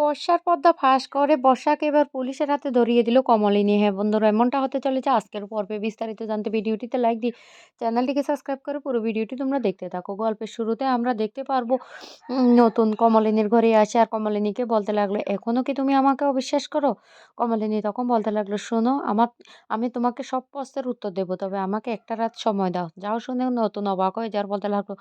বর্ষার পর্দা ফাঁস করে বর্ষাকে এবার পুলিশের হাতে ধরিয়ে দিল কমলিনী হ্যাঁ বন্ধুরা, এমনটা হতে চলেছে আজকের পর্বে বিস্তারিত জানতে। ভিডিওটিতে লাইক দিয়ে চ্যানেলটিকে সাবস্ক্রাইব করে পুরো ভিডিওটি তোমরা দেখতে থাকো। গল্পের শুরুতে আমরা দেখতে পারব নতুন কমলিনীর ঘরে আসে। আর কমলিনীকে বলতে লাগল এখনও কি তুমি আমাকে অবিশ্বাস করো? কমলিনী তখন বলতে লাগল, শোনো, আমার, আমি তোমাকে সব প্রশ্নের উত্তর দেবো, তবে আমাকে একটা রাত সময় দাও। যাও শুনে নতুন অবাক হয়ে যার বলতে লাগল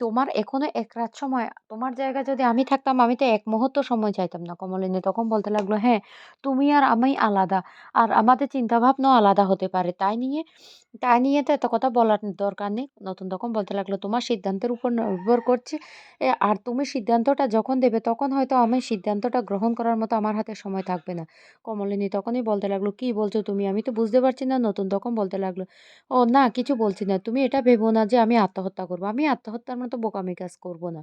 তোমার এখনও এক রাত সময়, তোমার জায়গায় যদি আমি থাকতাম, আমি তো এক মুহূর্ত সময় চাইতাম না কমলিনী। তখন বলতে লাগল হ্যাঁ তুমি আর আমি আলাদা, আর আমাদের চিন্তা ভাবনাও আলাদা হতে পারে। তাই নিয়ে তাই নিয়ে তো এত কথা বলার দরকার নেই। নতুন তখন বলতে লাগল, তোমার সিদ্ধান্তের উপর নির্ভর করছে। আর তুমি সিদ্ধান্তটা যখন দেবে, তখন হয়তো আমি সিদ্ধান্তটা গ্রহণ করার মতো আমার হাতে সময় থাকবে না। কমলিনী তখনই বলতে লাগল, কি বলছো তুমি? আমি তো বুঝতে পারছি না। নতুন তখন বলতে লাগল, ও না, কিছু বলছি না। তুমি এটা ভেবো না যে আমি আত্মহত্যা করব। আমি আত্মহত্যার মতো বোকামি কাজ করব না।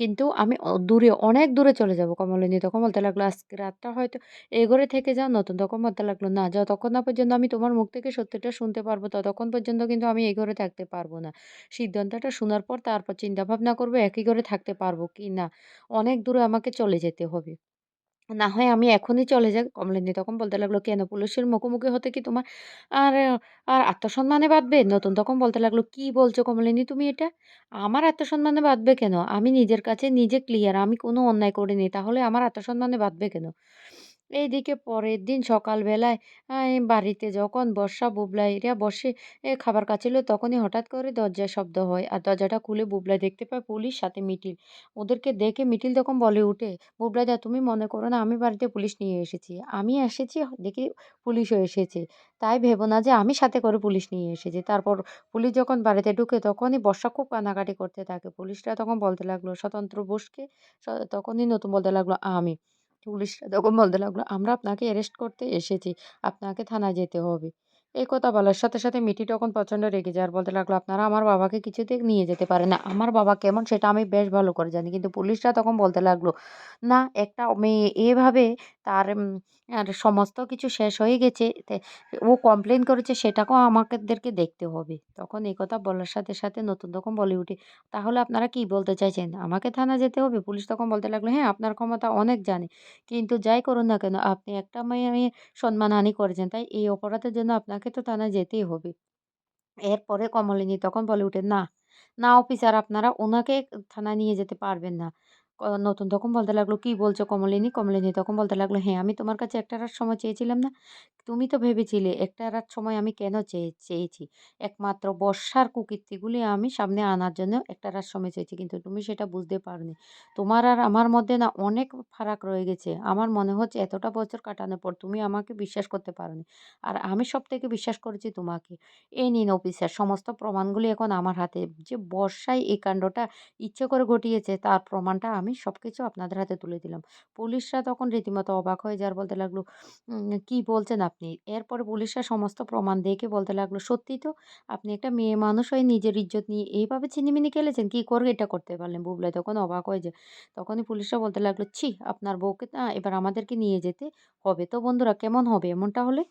কিন্তু আমি দূরে, অনেক দূরে চলে যাব। কমলিনী তখন বলতে লাগল, আজকে রাতটা হয়তো এ ঘরে থেকে যাও। নতুন তখন বলতে লাগল, না যাও তখন না পর্যন্ত আমি তোমার মুখ থেকে সত্যিটা শুনতে পারব ততক্ষণ পর্যন্ত কিন্তু আমি এই ঘরে থাকতে পারব না সিদ্ধান্তটা শোনার পর তারপর চিন্তা ভাবনা করব একই ঘরে থাকতে পারব কি না অনেক দূরে আমাকে চলে যেতে হবে না হয় আমি এখনই চলে যাই। কমলিনী তখন বলতে লাগল, "কেন পুলিশের মুখোমুখি হতে কি তোমার আর আর আত্মসম্মানে বাঁধবে নতুন তখন বলতে লাগল, "কি বলছো কমলিনী তুমি এটা? আমার আত্মসম্মানে বাধবে কেন? আমি নিজের কাছে নিজে ক্লিয়ার। আমি কোনো অন্যায় করিনি। তাহলে আমার আত্মসম্মানে বাঁধবে কেন?" এইদিকে পরের দিন সকালবেলায় বাড়িতে যখন বর্ষা বুবলাইরা বসে খাবার খাচ্ছিল তখনই হঠাৎ করে দরজায় শব্দ হয়। আর দরজাটা খুলে বুবলাই দেখতে পায় পুলিশ সাথে মিটিল। ওদেরকে দেখে মিটিল তখন বলে উঠে, "বুবলাইদা তুমি মনে করো না আমি বাড়িতে পুলিশ নিয়ে এসেছি। আমি এসেছি দেখি পুলিশও এসেছে। তাই ভেবো না যে আমি সাথে করে পুলিশ নিয়ে এসেছি।" তারপর পুলিশ যখন বাড়িতে ঢুকে তখনই বর্ষা খুব কানাকাটি করতে থাকে। পুলিশরা তখন বলতে লাগল, "স্বতন্ত্র বোসকে" তখনই নতুন বলতে লাগল, "আমি।" পুলিশরা তখন বলতে লাগল, "আমরা আপনাকে অ্যারেস্ট করতে এসেছি। আপনাকে থানায় যেতে হবে।" এই কথা বলার সাথে, সাথে মিটি তখন প্রচণ্ড রেগে যায় আর বলতে লাগল, "আপনারা আমার বাবাকে কিছুতে নিয়ে যেতে পারে না। আমার বাবা কেমন সেটা আমি বেশ ভালো করে জানি।" কিন্তু পুলিশরা তখন বলতে লাগল, "না, একটা মেয়ে এভাবে তার আর সমস্ত কিছু শেষ হয়ে গেছে। ও কমপ্লেন করেছে সেটাকেও আমাদেরকে দেখতে হবে।" তখন এই কথা বলার সাথে, সাথে নতুন তখন বলে উঠে, "তাহলে আপনারা কি বলতে চাইছেন? আমাকে থানা যেতে হবে?" পুলিশ তখন বলতে লাগল, "হ্যাঁ, আপনার ক্ষমতা অনেক জানে কিন্তু যাই করুন না কেন আপনি একটা মেয়ে সম্মানহানি করেছেন। তাই এই অপরাধের জন্য আপনাকে তো থানায় যেতেই হবে। এরপরে কমলিনী তখন বলে ওঠে, "না, না অফিসার আপনারা ওনাকে থানায় নিয়ে যেতে পারবেন না।" নতুন তখন বলতে লাগল, "কি বলছো কমলিনী?" কমলিনী তখন বলতে লাগল, "হ্যাঁ, আমি তোমার কাছে একটা সময় চেয়েছিলাম না? তুমি তো ভেবেছিলে একটা রাত সময় আমি কেন চেয়ে চেয়েছি? একমাত্র বর্ষার কুকীর্তিগুলি আমি সামনে আনার জন্য একটা রাত সময় চেয়েছি। কিন্তু তুমি সেটা বুঝতে পারোনি। তোমার আর আমার মধ্যে না অনেক ফারাক রয়ে গেছে। আমার মনে হচ্ছে এতটা বছর কাটানোর পর তুমি আমাকে বিশ্বাস করতে পারোনি। আর আমি সব থেকে বিশ্বাস করেছি তোমাকে। এই নিন অফিসার সমস্ত প্রমাণগুলি এখন আমার হাতে। যে বর্ষায় এই কাণ্ডটা ইচ্ছে করে ঘটিয়েছে তার প্রমাণটা আমি সব কিছু আপনাদের হাতে তুলে দিলাম। পুলিশরা তখন রীতিমতো অবাক হয়ে যায় আর বলতে লাগল, "কি বলছেন আপনি?" এরপরে পুলিশরা সমস্ত প্রমাণ দেখে বলতে লাগল, সত্যি তো আপনি একটা মেয়ে মানুষ হয়ে নিজের ইজ্জত নিয়ে এইভাবে চিনিমিনি খেলেছেন? কী করে এটা করতে পারলেন?" বুবলাই তখন অবাক হয়ে যায়। তখনই পুলিশরা বলতে লাগল, "ছি! আপনার বউকে এবার আমাদেরকে নিয়ে যেতে হবে।" তো বন্ধুরা কেমন হবে এমনটা হলে?